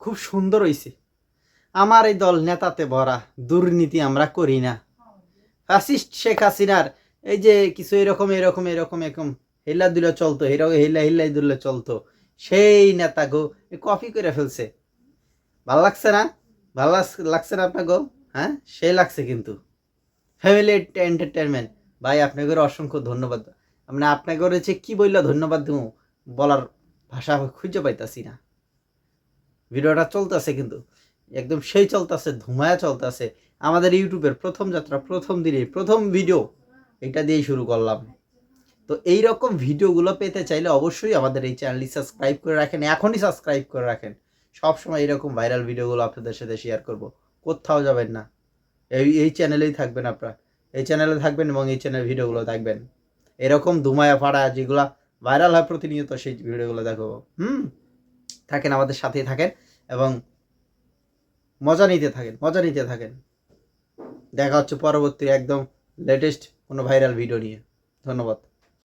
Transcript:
খুব সুন্দর হইছে। আমার এই দল নেতাতে ভরা দুর্নীতি আমরা করি না। ফ্যাসিস্ট শেখ হাসিনার। এই যে কিছু এরকম এরকম এরকম এরকম। হেলা দুলে চলতো এরকম হেলা হেলাই দুলে চলতো। সেই নেতা গো কপি করে ফেলছে। ভালো লাগছে না? ভালো লাগ- লাগছে না আপনার গো? হ্যাঁ? সে লাগছে কিন্তু। ফ্যামিলি এন্টারটেনমেন্ট ভাই আপনাকে অসংখ্য ধন্যবাদ। আমরা আপনাকে হচ্ছে কি বললা ধন্যবাদ দেবো বলার ভাষা খুঁজে পাইতাছি না। ভিডিওটা চলতেছে কিন্তু। একদম সেই চলতেছে, ধুমায়া চলতেছে। আমাদের ইউটিউবের প্রথম যাত্রা, প্রথম দিনে, প্রথম ভিডিও এটা দিয়েই শুরু করলাম। তো এই রকম ভিডিওগুলো পেতে চাইলে অবশ্যই আমাদের এই চ্যানেলটি সাবস্ক্রাইব করে রাখেন, এখনই সাবস্ক্রাইব করে রাখেন। সবসময় এরকম ভাইরাল ভিডিওগুলো আপনাদের সাথে শেয়ার করব। কোথাও যাবেন না। এই এই চ্যানেলেই থাকবেন আপনারা। এই চ্যানেলে থাকবেন এবং এই চ্যানেল ভিডিওগুলো দেখবেন। এরকম ধুমায়া ফাড়া যেগুলো ভাইরাল হয় প্রতিনিয়ত, সেই ভিডিওগুলো দেখো হুম, থাকেন আমাদের সাথেই থাকেন এবং মজা নিতে থাকেন, মজা নিতে থাকেন। দেখা হচ্ছে পরবর্তী একদম লেটেস্ট কোনো ভাইরাল ভিডিও নিয়ে। ধন্যবাদ।